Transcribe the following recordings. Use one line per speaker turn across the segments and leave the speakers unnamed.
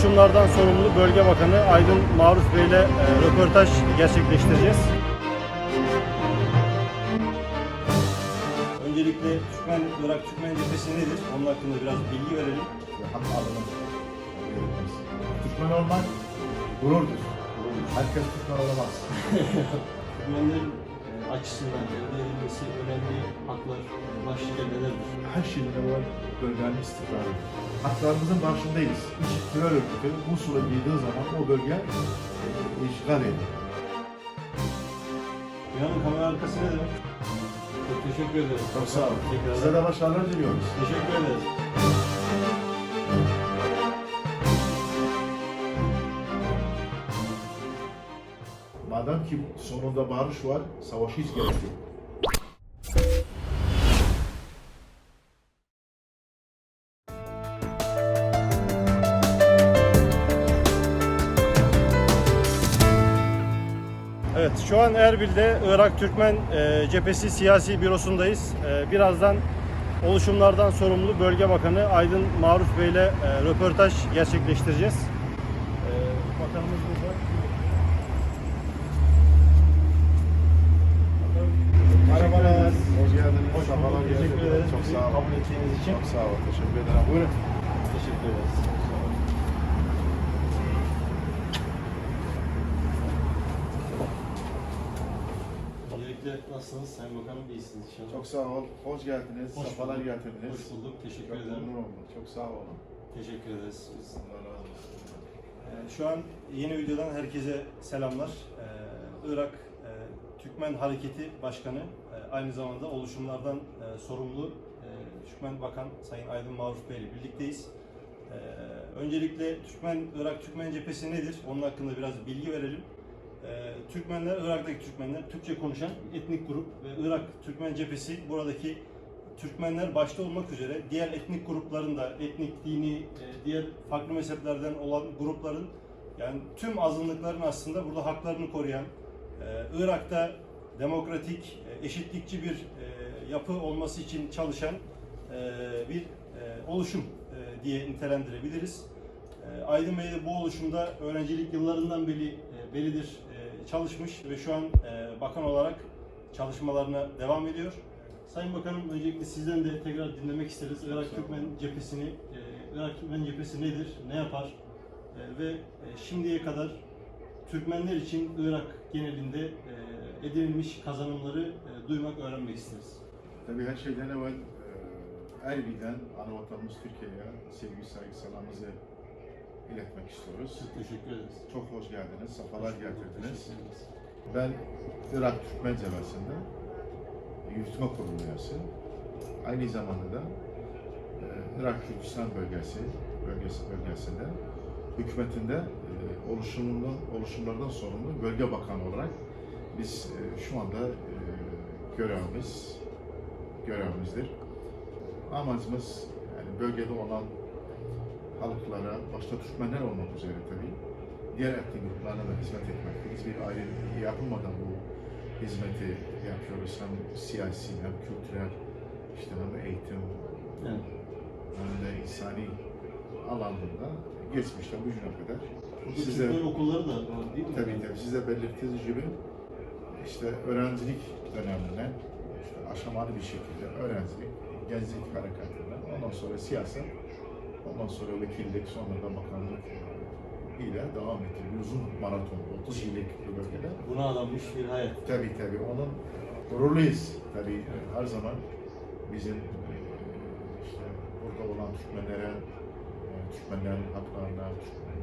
oluşumlardan sorumlu Bölge Bakanı Aydın Maruf Bey ile e, röportaj gerçekleştireceğiz. Öncelikle Türkmen, Irak Türkmen cephesi nedir? Onun hakkında biraz bilgi verelim.
Türkmen olmak gururdur. Herkes Türkmen olamaz.
Türkmenlerin e, açısından elde edilmesi önemli haklar başlıca nelerdir?
Her şeyden evvel bölgenin istikrarı. Haklarımızın başındayız. İç terör örgütü Musul'a girdiği zaman o bölge e, işgal ediyor.
Dünyanın kamera arkası ne demek? Çok teşekkür ederim.
Çok sağ olun.
Tekrardan
Size de başarılar diliyoruz.
teşekkür ederiz.
Madem ki sonunda barış var, savaş hiç gerek yok.
Şu an Erbil'de Irak Türkmen e, Cephesi Siyasi Bürosu'ndayız. E, birazdan oluşumlardan sorumlu Bölge Bakanı Aydın Maruf Bey ile e, röportaj gerçekleştireceğiz. E, bakanımız burada.
Merhabalar. Hoş geldiniz.
Hoş bulduk. Teşekkür ederiz.
Çok sağ olun.
Kabul ettiğiniz için.
Çok sağ olun. Teşekkür ederim. Buyurun.
Teşekkür ederiz. Öncelikle nasılsınız Sayın Bakanım? İyisiniz inşallah.
Çok sağ ol. Hoş geldiniz.
Hoş
Sefalar
bulduk.
getirdiniz.
Hoş bulduk. Teşekkür
Çok
ederim.
memnun oldum. Çok sağ olun.
Teşekkür ederiz. Biz. Ee, Şu an yeni videodan herkese selamlar. Ee, Irak e, Türkmen Hareketi Başkanı, e, aynı zamanda oluşumlardan e, sorumlu e, Türkmen Bakan Sayın Aydın Maruf Bey ile birlikteyiz. Ee, Öncelikle Türkmen, Irak Türkmen Cephesi nedir? Onun hakkında biraz bilgi verelim. Ee, Türkmenler, Irak'taki Türkmenler Türkçe konuşan etnik grup ve Irak Türkmen Cephesi buradaki Türkmenler başta olmak üzere diğer etnik grupların da etnik, dini, e, diğer farklı mezheplerden olan grupların yani tüm azınlıkların aslında burada haklarını koruyan, e, Irak'ta demokratik, e, eşitlikçi bir yapı olması için çalışan bir oluşum diye nitelendirebiliriz. E, Aydın Bey de bu oluşumda öğrencilik yıllarından beri e, beridir çalışmış ve şu an e, bakan olarak çalışmalarına devam ediyor. Sayın Bakanım öncelikle sizden de tekrar dinlemek isteriz. Irak Türkmen cephesini, e, Irak Türkmen cephesi nedir, ne yapar E, ve şimdiye kadar Türkmenler için Irak genelinde edinilmiş kazanımları duymak, öğrenmek isteriz.
Tabii her şeyden evvel e, Erbil'den ana vatanımız Türkiye'ye sevgi saygı selamımızı iletmek istiyoruz.
Çok teşekkür ederiz.
Çok hoş geldiniz, sefalar getirdiniz. Ben Irak Türkmen Cebesi'nde yürütme kurulu üyesi. Aynı zamanda da e, Irak Kürdistan bölgesi, bölgesi bölgesinde hükümetinde e, oluşumunda, oluşumlardan sorumlu bölge bakanı olarak biz e, şu anda görevimiz görevimizdir. Amacımız yani bölgede olan halklara, başta Türkmenler olmak üzere tabii, diğer etnik gruplarına da hizmet etmek. Biz bir ayrı yapılmadan bu hizmeti yapıyoruz. Hem siyasi hem kültürel, işte hem eğitim,
Evet.
hem de insani alanında geçmişten bugüne kadar
Burada
size
Türkmen okulları da var değil mi?
tabii tabii siz de belirttiğiniz gibi işte öğrencilik döneminde işte aşamalı bir şekilde öğrencilik, gençlik harekatından ondan sonra siyaset, ondan sonra vekillik, sonra da bakanlık ile devam etti. Uzun maraton, 30 yıllık bir bölgede.
Buna adanmış bir hayat.
Tabii tabii onun gururluyuz. Tabii her zaman bizim e, işte burada olan Türkmenlere, e, Türkmenlerin haklarına, Türkmen,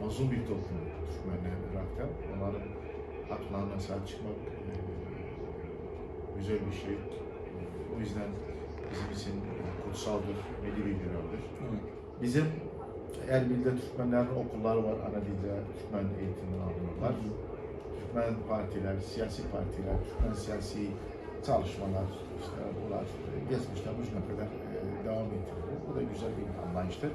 mazlum bir toplum Türkmenler Irak'ta. Onların haklarına sahip çıkmak e, güzel bir şey. O yüzden bizim için kutsaldır, milli bir görevdir. Bizim Erbil'de Türkmenlerin okulları var, ana dilde Türkmen eğitimini alıyorlar. Türkmen partiler, siyasi partiler, Türkmen siyasi çalışmalar, işte bunlar geçmişten bugüne kadar e, devam ettirilir. Bu da güzel bir anlayıştır.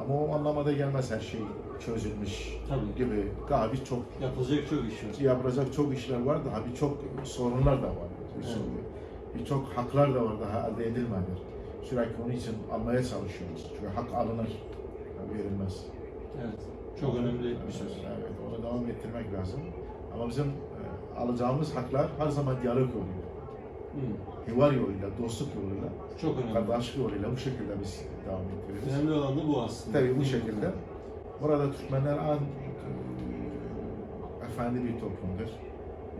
Ama o anlamada gelmez her şey çözülmüş
Tabii.
gibi. Daha birçok
Yapılacak çok iş var.
yapılacak çok işler var, daha birçok sorunlar da var.
Evet.
Birçok haklar da var daha elde edilmedi. Sürekli onun için almaya çalışıyoruz. Çünkü hak alınır, verilmez.
Evet. Çok önemli bir söz.
Evet, onu devam ettirmek lazım. Ama bizim e, alacağımız haklar her zaman diyalog yoluyla,
Hı.
hivar yoluyla, dostluk yoluyla,
Çok önemli.
kardeşlik yoluyla bu şekilde biz devam ettiriyoruz.
Önemli olan da bu aslında.
Tabii bu şekilde. Burada Türkmenler an e, efendi bir toplumdur.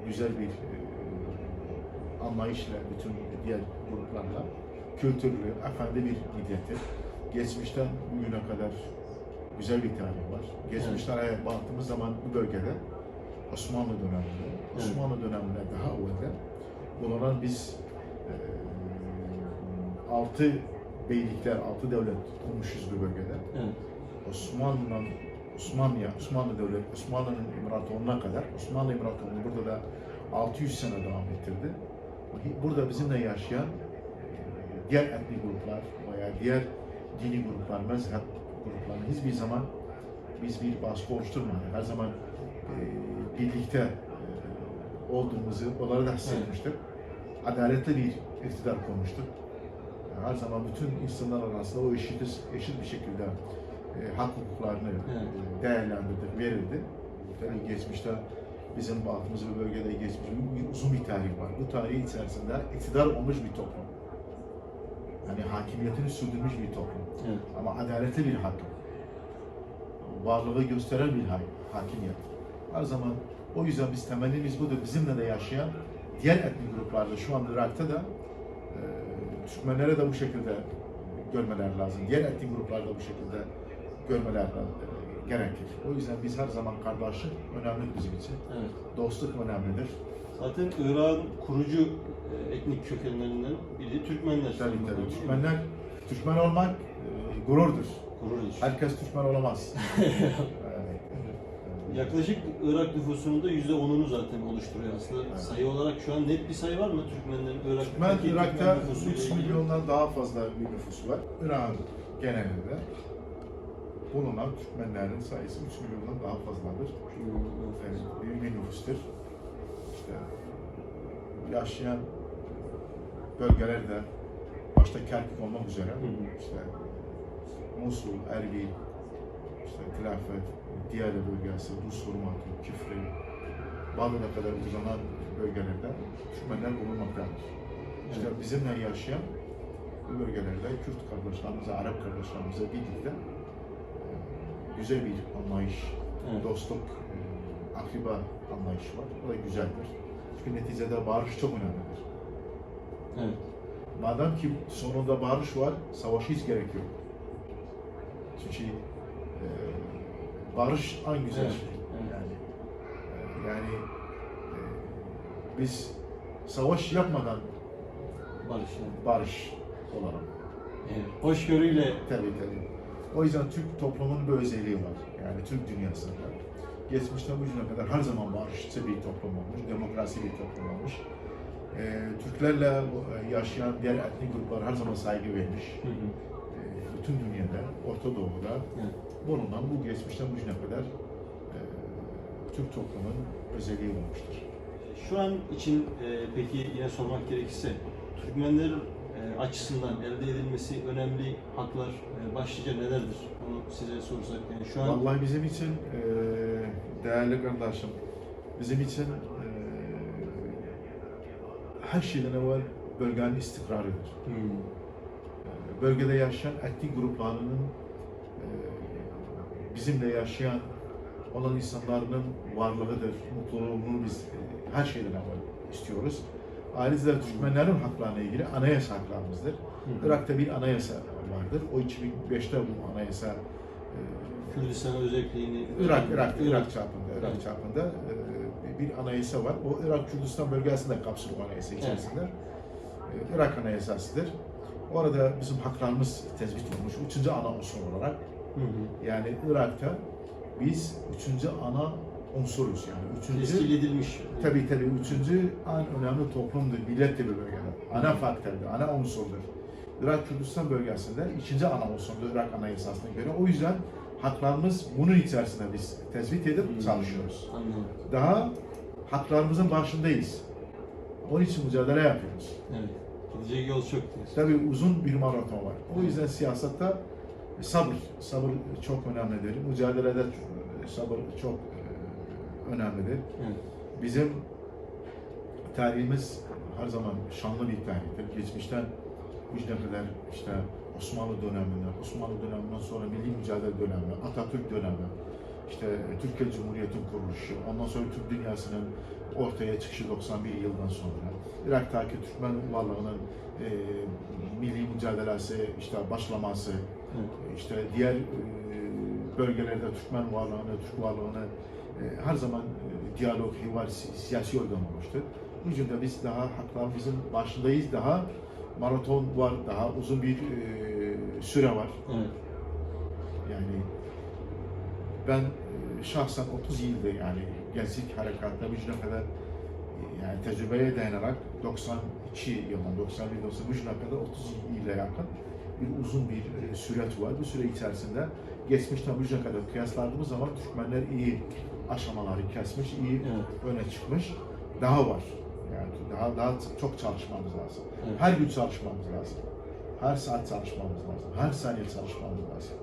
Güzel bir e, anlayışla bütün diğer gruplarla kültürlü, efendi bir millettir. Geçmişten bugüne kadar güzel bir tarih var. Geçmişten eğer baktığımız zaman bu bölgede Osmanlı döneminde, Osmanlı döneminde daha evvelde bulunan biz e, altı beylikler, altı devlet kurmuşuz bu bölgede.
Evet.
Osmanlı'nın Osmanlı, Osmanlı devlet, Osmanlı'nın imparatorluğuna kadar, Osmanlı İmparatorluğu burada da 600 sene devam ettirdi. Burada bizimle yaşayan diğer etnik gruplar veya diğer dini gruplar, mezhep gruplarına hiçbir zaman biz bir baskı oluşturmadık. Her zaman e, birlikte e, olduğumuzu onlara da hissetmiştik. Adaletli bir iktidar kurmuştuk. Her zaman bütün insanlar arasında o eşit, eşit bir şekilde e, hak hukuklarını
Evet.
değerlendirdik, verildi. Tabii geçmişte bizim baktığımız bu bölgede geçmiş bir- uzun bir tarih var. Bu tarih içerisinde iktidar olmuş bir toplum. Yani hakimiyetini sürdürmüş bir toplum.
Evet.
Ama adaletli bir hakim. Varlığı gösteren bir ha- hakimiyet. Her zaman o yüzden biz temennimiz budur. Bizimle de yaşayan diğer etnik gruplarda şu anda Irak'ta da e, Türkmenlere de bu şekilde görmeler lazım. Diğer etnik gruplarda bu şekilde görmeler e, gerekir. O yüzden biz her zaman kardeşlik önemli bizim için.
Evet.
Dostluk önemlidir.
Zaten Irak'ın kurucu e, etnik kökenlerinden biri Türkmenler.
Tabii tabii. Türkmenler, Türkmen olmak e, gururdur.
Gurur.
Herkes Türkmen olamaz.
Yaklaşık Irak nüfusunun da %10'unu zaten oluşturuyor aslında.
Evet.
Sayı olarak şu an net bir sayı var mı Türkmenlerin Irak
Türkmen, Irak'ta
Türkmen nüfusuyla
3
ilgili?
milyondan daha fazla bir nüfus var. Irak'ın genelinde bulunan Türkmenlerin sayısı 3 milyondan daha fazladır. Büyük bir nüfustur. İşte yaşayan bölgelerde başta Kerkük olmak üzere işte Musul, Erbil, işte Tilafet, Diyale bölgesi, Rus Hurmatı, Küfrü, Bağdat'a kadar uzanan bölgelerde Türkmenler bulunmaktadır. İşte bizimle yaşayan bu bölgelerde Kürt kardeşlerimizle, Arap kardeşlerimizle birlikte e, güzel bir anlayış,
Evet.
dostluk, akriba anlayışı var. O da güzeldir. Çünkü neticede barış çok önemlidir.
Evet.
Madem ki sonunda barış var, savaş hiç gerek yok. Çünkü e, barış en güzel
Evet,
şey.
evet.
Yani, e, yani e, biz savaş yapmadan
Barış yani.
barış olalım.
Evet. Hoşgörüyle
Tabii tabii. O yüzden Türk toplumunun bir özelliği var. Yani Türk dünyasında. Geçmişten bugüne kadar her zaman barışçı bir toplum olmuş, demokrasi bir toplum olmuş. Ee, Türklerle e, yaşayan diğer etnik gruplar her zaman saygı vermiş.
Hı hı.
Ee, bütün dünyada, Orta Doğu'da
Evet.
bulunan bu geçmişten bugüne kadar e, Türk toplumunun özelliği olmuştur.
Şu an için e, peki yine sormak gerekirse Türkmenlerin e, açısından elde edilmesi önemli haklar e, başlıca nelerdir? Onu size sorsak yani şu an
Vallahi bizim için e, değerli kardeşim, bizim için e, her şeyden evvel bölgenin istikrarıdır.
Hmm,
E, Bölgede yaşayan etnik gruplarının e, bizimle yaşayan olan insanların varlığıdır, mutluluğunu biz e, her şeyden evvel istiyoruz. Ayrıca Türkmenlerin haklarına ilgili anayasa haklarımızdır.
hı.
Irak'ta bir anayasa vardır. O 2005'te bu anayasa
Kürdistan özelliğini
Irak, Irak, Irak çapında, Irak
Evet.
çapında e, bir anayasa var. O Irak Kürdistan bölgesinde kapsıyor o anayasa içerisinde. E, Irak anayasasıdır. Orada bizim haklarımız tespit olmuş. Üçüncü ana unsur olarak.
Hı hı.
Yani Irak'ta biz üçüncü ana unsuruz yani. Üçüncü,
Tescil edilmiş.
tabii tabii üçüncü en önemli toplumdur, millettir bu bölgede. Ana faktördür, ana unsurdur. Irak Kürdistan bölgesinde ikinci ana unsurdur Irak anayasasına göre. O yüzden haklarımız bunun içerisinde biz tespit edip
Hmm,
çalışıyoruz.
Anladım.
Daha haklarımızın başındayız. Onun için mücadele yapıyoruz.
Evet. Gidecek yol çok diyorsun.
Tabii uzun bir maraton var. O yüzden siyasatta sabır, sabır çok önemlidir. Mücadelede sabır çok e, önemlidir.
Evet.
Bizim tarihimiz her zaman şanlı bir tarihtir. Geçmişten kadar işte Osmanlı döneminden, Osmanlı döneminden sonra Milli Mücadele dönemi, Atatürk dönemi, işte Türkiye Cumhuriyeti'nin kuruluşu, ondan sonra Türk dünyasının ortaya çıkışı 91 yıldan sonra, Irak'taki Türkmen varlığının e, milli mücadelesi, işte başlaması,
Evet.
işte diğer e, bölgelerde Türkmen varlığını, Türk varlığını e, her zaman e, diyalog, hivar, si- siyasi organ olmuştur. Bu yüzden biz daha haklarımızın başındayız, daha maraton var, daha uzun bir e, süre var.
Evet. Yani
Ben e, şahsen 30 yıldır yani gençlik harekatına gücüne kadar e, yani tecrübeye dayanarak 92 yıldan 91 93 yılına kadar 30 yıla yakın bir uzun bir e, süreç var. Bu süre içerisinde geçmişten bugüne kadar kıyasladığımız zaman Türkmenler iyi aşamaları kesmiş, iyi
Evet.
öne çıkmış. Daha var. Daha daha çok çalışmamız lazım.
Evet.
Her gün çalışmamız lazım. Her saat çalışmamız lazım. Her saniye çalışmamız lazım.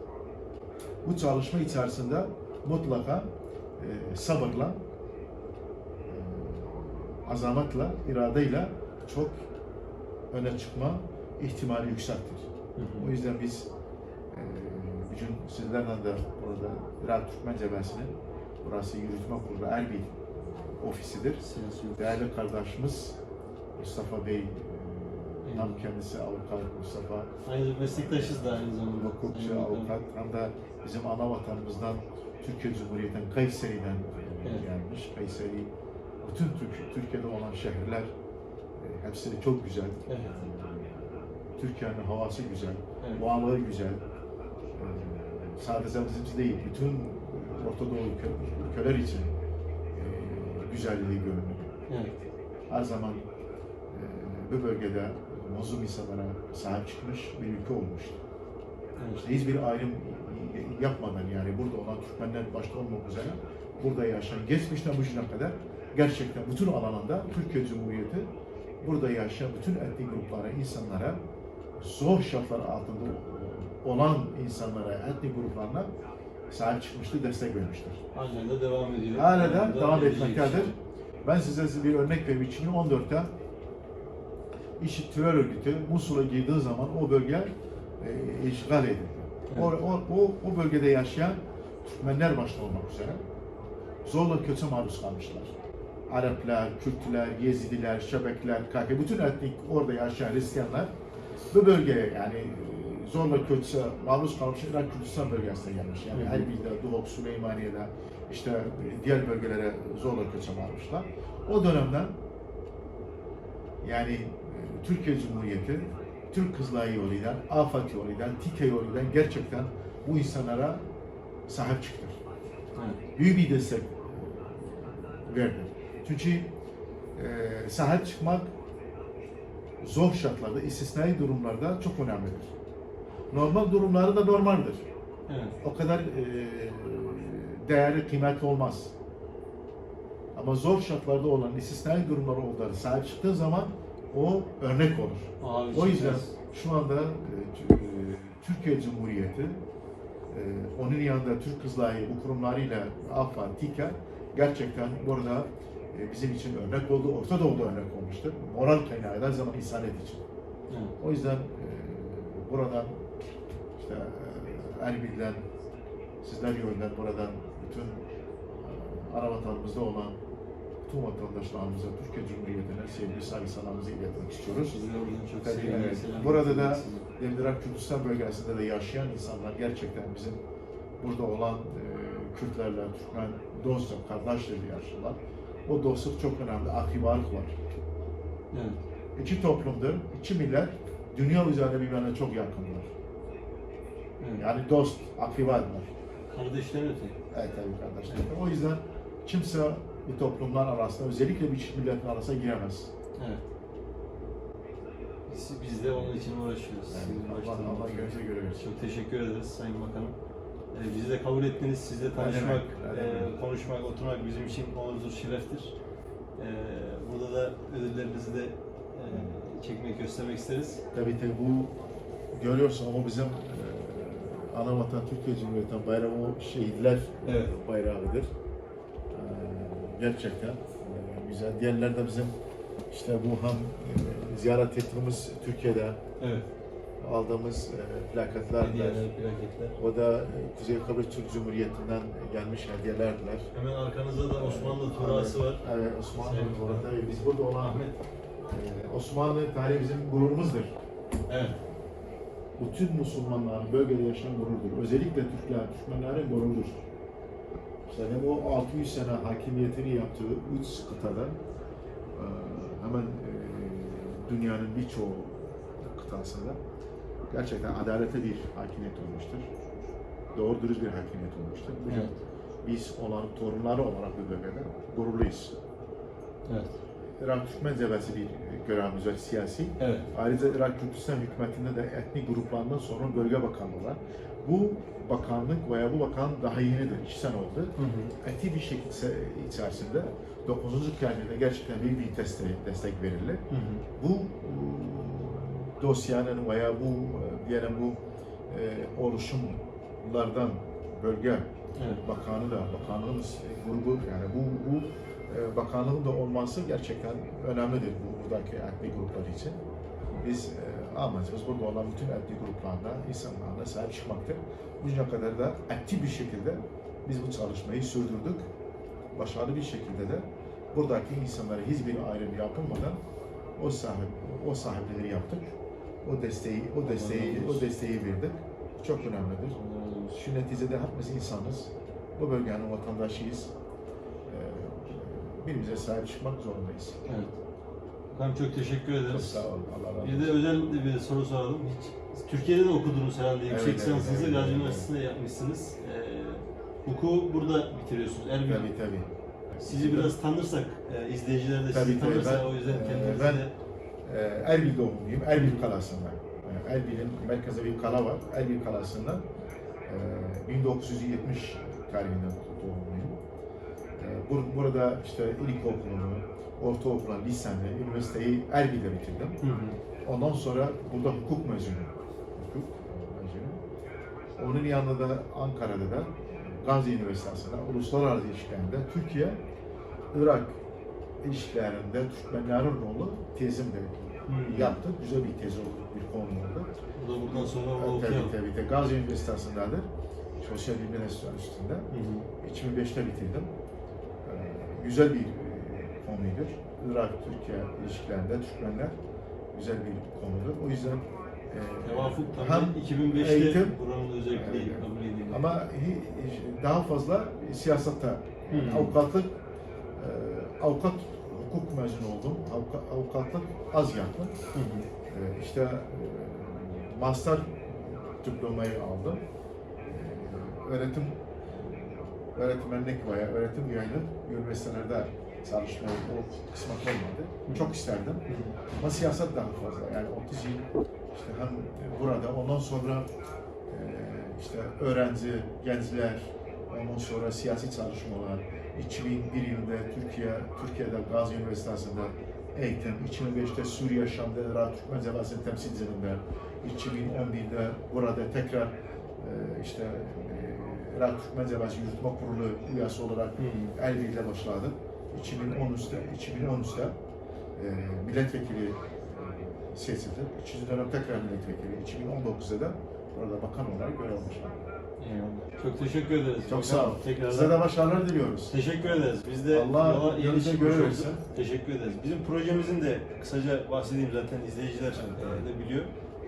Bu çalışma içerisinde mutlaka e, sabırla, e, azametle, iradeyle çok öne çıkma ihtimali yüksektir.
Hı hı.
O yüzden biz e, bugün sizlerle de burada Irak Türkmen Cebesi'nin burası yürütme kurulu Erbil ofisidir. Değerli kardeşimiz Mustafa Bey, hem kendisi avukat Mustafa,
Aynı meslektaşız da aynı zamanda.
hukukçu,
Bakanım.
avukat hem de bizim ana vatanımızdan Türkiye Cumhuriyeti'nden Kayseri'den
Evet.
gelmiş. Kayseri, bütün Türk, Türkiye'de olan şehirler e, hepsi de çok güzel.
Evet.
Türkiye'nin havası güzel,
Evet.
varlığı güzel. E, sadece bizim değil, bütün Orta Doğu ülke- ülkeler için güzelliği görünüyor.
Evet.
Her zaman e, bu bölgede mazlum insanlara sahip çıkmış bir ülke olmuştur.
Evet.
İşte hiçbir ayrım yapmadan yani burada olan Türkmenler başta olmak üzere burada yaşayan geçmişten bugüne kadar gerçekten bütün alanında Türkiye Cumhuriyeti burada yaşayan bütün etnik gruplara, insanlara zor şartlar altında olan insanlara, etnik gruplarına sahip çıkmıştır, destek vermiştir.
Halen de devam ediyor.
Hala da devam etmektedir. Ben size bir örnek vereyim. 2014'te IŞİD terör örgütü Musul'a girdiği zaman o bölge e, işgal edildi. O,
Evet.
o, o, o bölgede yaşayan Türkmenler başta olmak üzere zorla kötü maruz kalmışlar. Araplar, Kürtler, Yezidiler, Şebekler, KK, bütün etnik orada yaşayan Hristiyanlar bu bölgeye yani zorla kötü maruz kalmış Irak Kürdistan bölgesine gelmiş. Yani
hı.
Erbil'de, Duhok, Süleymaniye'de işte e, diğer bölgelere zorla kötü maruzlar. O dönemden yani e, Türkiye Cumhuriyeti Türk Kızılayı yoluyla, AFAD yoluyla, TİKE yoluyla gerçekten bu insanlara sahip çıktı.
Evet.
Büyük bir destek verdi. Çünkü e, sahip çıkmak zor şartlarda, istisnai durumlarda çok önemlidir. Normal durumları da normaldir.
Evet.
O kadar e, değerli, kıymetli olmaz. Ama zor şartlarda olan istisnai durumlar olduğunda sahip çıktığı zaman o örnek olur.
Abi
O yüzden şu anda e, e, Türkiye Cumhuriyeti, e, onun yanında Türk Kızılayı bu kurumlarıyla AFA, TİKA gerçekten burada e, bizim için örnek oldu, Orta Doğu'da örnek olmuştur. Moral kaynağı her zaman insaniyet için.
Evet.
O yüzden e, buradan işte Erbil'den, sizler yolundan buradan bütün e, ana vatanımızda olan bütün vatandaşlarımıza, Türkiye Cumhuriyeti'ne sevgi, saygı, selamımızı iletmek istiyoruz.
Çok
Tabii, evet. Burada da. Demirak Kürdistan bölgesinde de yaşayan insanlar gerçekten bizim burada olan e, Kürtlerle, Türkmen dostluk, kardeşleri yaşıyorlar. O dostluk çok önemli, akrabalık var.
Evet.
İki toplumdur, iki millet dünya üzerinde birbirine çok yakınlar.
Evet.
Yani dost, akrabalar.
Kardeşler öte.
Evet tabii kardeşler. O yüzden kimse bu toplumlar arasında, özellikle bir çift milletin arasına giremez.
Evet. Biz, biz de onun için uğraşıyoruz.
Yani Allah, Allah göre versin.
Çok teşekkür ederiz Sayın Bakanım. Ee, bizi de kabul ettiniz. Sizle tanışmak, e, konuşmak, oturmak bizim için onurdur, şereftir. Ee, burada da ödüllerinizi de e, çekmek, göstermek isteriz.
Tabii tabii bu görüyorsun ama bizim e, Anavatan Türkiye Cumhuriyeti'nin bayrağı o şehitler
Evet.
bayrağıdır. Ee, gerçekten e, güzel. Diğerler de bizim işte bu hem e, ziyaret ettiğimiz Türkiye'de
Evet.
aldığımız e, plaketler. o da e, Kuzey Kıbrıs Türk Cumhuriyeti'nden gelmiş hediyelerdiler.
Hemen arkanızda da Osmanlı turası var.
Evet, Osmanlı burada. Biz burada olan
Ahmet.
e, Osmanlı tarihi bizim gururumuzdur.
Evet.
Bütün Müslümanların bölgede yaşayan gururdur. Özellikle Türkler, Türkmenlerin gururudur. İşte hem o 600 sene hakimiyetini yaptığı üç kıtada e, hemen e, dünyanın birçoğu kıtasında gerçekten adalete bir hakimiyet olmuştur. Doğru dürüst bir hakimiyet olmuştur.
Evet.
biz olan torunları olarak bu bölgede gururluyuz.
Evet.
Irak Türkmen Cebesi bir görevimiz var siyasi.
Evet.
Ayrıca Irak Kürdistan hükümetinde de etnik gruplarından sonra bölge bakanlığı var. Bu bakanlık veya bu bakan daha yenidir, iki sene oldu.
Hı hı.
Eti bir şekilde içerisinde 9. karnede gerçekten büyük bir destek, destek verildi.
Hı hı.
Bu e, dosyanın veya bu e, diyelim bu e, oluşumlardan bölge
Evet.
bakanı da, bakanlığımız e, grubu yani bu, bu e, bakanlığın da olması gerçekten önemlidir bu buradaki etnik gruplar için. Biz e, amacımız burada olan bütün etnik gruplarına, insanlarına sahip çıkmaktır. Bugüne kadar da aktif bir şekilde biz bu çalışmayı sürdürdük. Başarılı bir şekilde de buradaki insanlara hiçbir ayrım yapılmadan o sahip o sahipleri yaptık. O desteği o desteği o desteği verdik. Çok önemlidir. Şu neticede hepimiz insanız. Bu bölgenin vatandaşıyız. Birbirimize sahip çıkmak zorundayız.
Evet. Efendim çok teşekkür
Çok
ederiz.
sağ olun. Allah razı
Bir de
olsun.
özel bir soru soralım. Hiç Türkiye'de de okudunuz herhalde. Yüksek
Evet,
lisansınızı
evet,
Gazi
evet,
Üniversitesi'nde yapmışsınız. Ee, hukuku burada bitiriyorsunuz. Erbil.
Tabii tabii.
Sizi biraz tanırsak, e, izleyiciler de sizi
Tabii, tabii.
tanırsa
Ben-
o yüzden
e,
kendinizi
ben-
de...
Ee, Erbil doğumluyum. Erbil Kalası'nda. Yani Erbil'in merkezde bir kala var. Erbil Kalası'nda e, 1970 tarihinde doğumluyum. Bur- burada işte ilkokulunu, ortaokulunu, lisemi, üniversiteyi Erbil'de bitirdim.
Hı hı.
Ondan sonra burada hukuk mezunu. Hukuk mezunu. Onun yanında da Ankara'da da Gazi Üniversitesi'nde uluslararası ilişkilerinde Türkiye, Irak ilişkilerinde Türkmenlerin rolu tezimde
Hı.
yaptım. Güzel bir tez oldu, bir konu oldu.
Bu da buradan sonra o
Tabii
okuyalım.
tabii tabii. Gazi Üniversitesi'ndedir. Sosyal Bilimler Enstitüsü'nde.
Hı hı.
2005'te bitirdim. Güzel bir e, konuydur. Irak-Türkiye ilişkilerinde Türkmenler güzel bir konudur. O yüzden e,
Tevafuk tabii 2005'te
eğitim
buranın özelliği
Evet.
kabul edildi.
ama daha fazla siyasatta yani
Hı.
avukatlık e, avukat hukuk mezunu oldum. Avuka- avukatlık az yaptım.
Hı hı.
E, işte e, master diplomayı aldım. E, öğretim öğretmenlik veya öğretim üyeliği üniversitelerde çalışmayı o kısmet olmadı. Çok isterdim. Ama siyaset daha fazla. Yani 30 yıl işte hem burada ondan sonra e, işte öğrenci, gençler, ondan sonra siyasi çalışmalar, 2001 yılında Türkiye, Türkiye'de Gazi Üniversitesi'nde eğitim, 2005'te Suriye, Şam'da Irak Türkmen Cebesi'nin temsilcilerinde, 2011'de burada tekrar e, işte Irak Türkmen Cebesi Yürütme Kurulu üyesi olarak
Hı hı.
Erbil'de başladım. 2013'te, 2013'te e, milletvekili seçildim. İkinci dönem tekrar milletvekili. 2019'da da orada bakan olarak görev başladım.
Eyvallah. Çok teşekkür ederiz.
Çok sağ ol.
Tekrardan.
Size de başarılar diliyoruz.
Teşekkür ederiz. Biz de
Allah
yola yeni çıkmış olduk. Teşekkür ederiz. Bizim projemizin de kısaca bahsedeyim zaten izleyiciler de biliyor.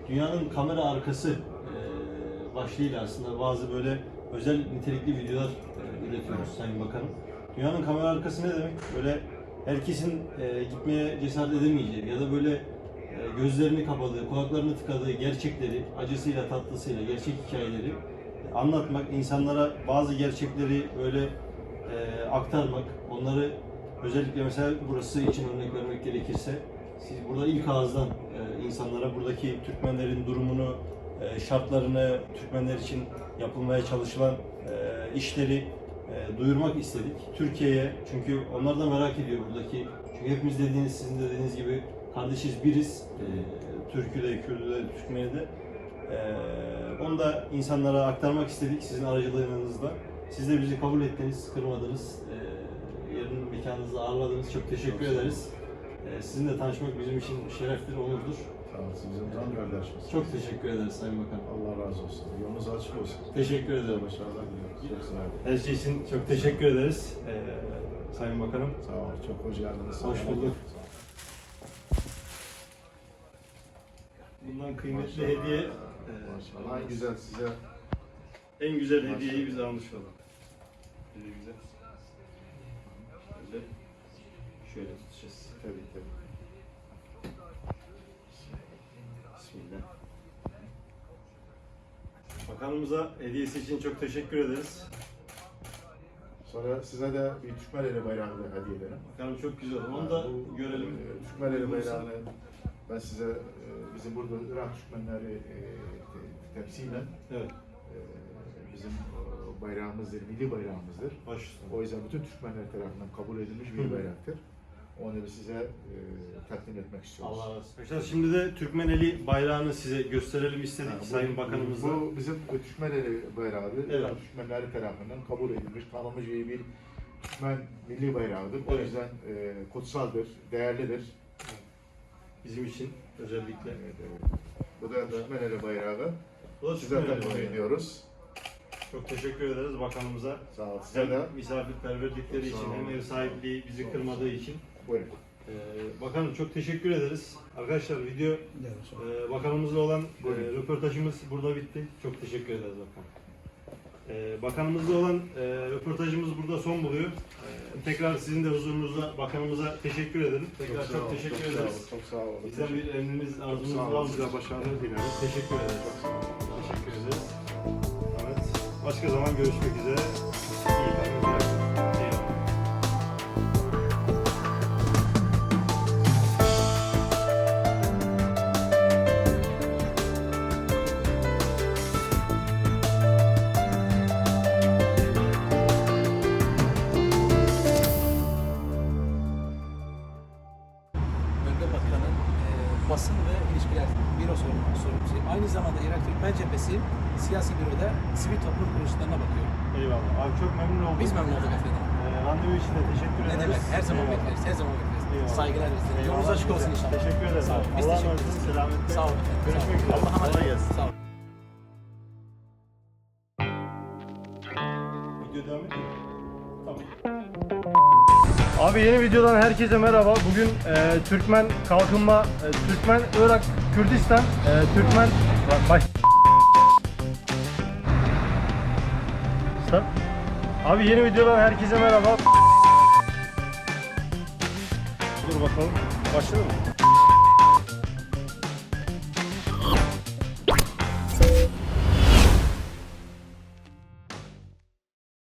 Dünyanın kamera arkası e, başlığıyla aslında bazı böyle özel nitelikli videolar e, üretiyoruz Sayın Bakanım. Dünyanın kamera arkası ne demek? Böyle herkesin e, gitmeye cesaret edemeyeceği ya da böyle e, gözlerini kapadığı, kulaklarını tıkadığı gerçekleri, acısıyla tatlısıyla gerçek hikayeleri anlatmak, insanlara bazı gerçekleri böyle e, aktarmak, onları özellikle mesela burası için örnek vermek gerekirse siz burada ilk ağızdan e, insanlara buradaki Türkmenlerin durumunu, e, şartlarını, Türkmenler için yapılmaya çalışılan e, işleri e, duyurmak istedik. Türkiye'ye çünkü onlar da merak ediyor buradaki. Çünkü hepimiz dediğiniz, sizin de dediğiniz gibi kardeşiz, biriz. E, Türk'ü de, Kürd'ü de, Türkmen'i de. Onu da insanlara aktarmak istedik sizin aracılığınızla. Siz de bizi kabul ettiniz, kırmadınız. Yerin mekanınızda ağırladınız. Çok teşekkür
Çok
ederiz. Sizinle tanışmak bizim için şereftir, onurdur.
Olun. Bizim.
Çok teşekkür ederiz Sayın Bakan.
Allah razı olsun. Yolunuz açık olsun.
Teşekkür ederim.
Başarılar diliyoruz. Çok sağ olun.
Her şey için çok teşekkür ederiz ee, Sayın Bakanım.
Sağ olun. Çok hoş geldiniz.
Hoş bulduk. Bundan kıymetli
Maşallah.
hediye
Maşallah. En güzel size
en güzel
Maşallah.
hediyeyi bize almış olalım. Şöyle güzel. Şöyle, şöyle tutacağız.
tabii tabii.
Bakanımıza hediyesi için çok teşekkür ederiz.
Sonra size de bir Türkmeneli bayrağı da hediye ederim.
Bakanım çok güzel. Onu da
Bu,
görelim.
e, Türkmeneli bayrağını ben size e, bizim burada Irak Türkmenleri e, te- temsilen
Evet.
e, bizim e, bayrağımızdır, milli bayrağımızdır.
Baş üstüne.
O yüzden bütün Türkmenler tarafından kabul edilmiş bir bayraktır. Da size e, takdim etmek istiyoruz.
Allah razı olsun. Arkadaşlar şimdi de Türkmeneli bayrağını size gösterelim istedik
Ha, bu-
Sayın Bakanımızla.
Bu bizim Türkmeneli bayrağıdır.
Evet.
Irak Türkmenleri tarafından kabul edilmiş, tanınmış bir Türkmen milli bayrağıdır. O
Evet.
yüzden e, kutsaldır, değerlidir.
Bizim için özellikle.
Evet, evet. Bu da Türkmeneli bayrağı.
Bu da
Size
Türkmeneli
takdim
bayrağı.
ediyoruz.
Çok teşekkür ederiz bakanımıza.
Sağ ol. Size
Hem
de
misafirperverlikleri
sağ
için hem
olun.
ev sahipliği bizi kırmadığı için.
Buyurun.
Ee, bakanım çok teşekkür ederiz. Arkadaşlar video e, bakanımızla olan e, röportajımız burada bitti. Çok teşekkür ederiz bakanım. Ee, bakanımızla olan e, röportajımız burada son buluyor. Ee, tekrar sizin de huzurunuzda bakanımıza teşekkür ederim. Tekrar çok,
sağ ol,
teşekkür
çok sağ
ederiz.
olun, Çok sağ olun.
Bizden bir emriniz, arzunuz
Sağ
var mı?
Size başarılar dileriz.
Teşekkür ederiz.
Çok sağ olun.
Teşekkür ederiz. Evet. Başka zaman görüşmek üzere. Randevu için de teşekkür
Ne
ederiz.
demek? Her zaman
Eyvallah.
bekleriz. Her zaman bekleriz.
Eyvallah.
Saygılar bizlere. Yolunuz açık olsun inşallah.
Teşekkür ederiz.
Sağ olun. Biz
Allah'a emanet olun.
ederiz.
Selametle.
Sağ olun.
Görüşmek üzere.
Allah'a emanet olun. Sağ olun.
Video devam ediyor. Tamam. Abi yeni videodan herkese merhaba. Bugün e, Türkmen kalkınma, e, Türkmen Irak, Kürdistan, e, Türkmen Bak, baş. Abi yeni videodan herkese merhaba. Dur bakalım. Başladı mı?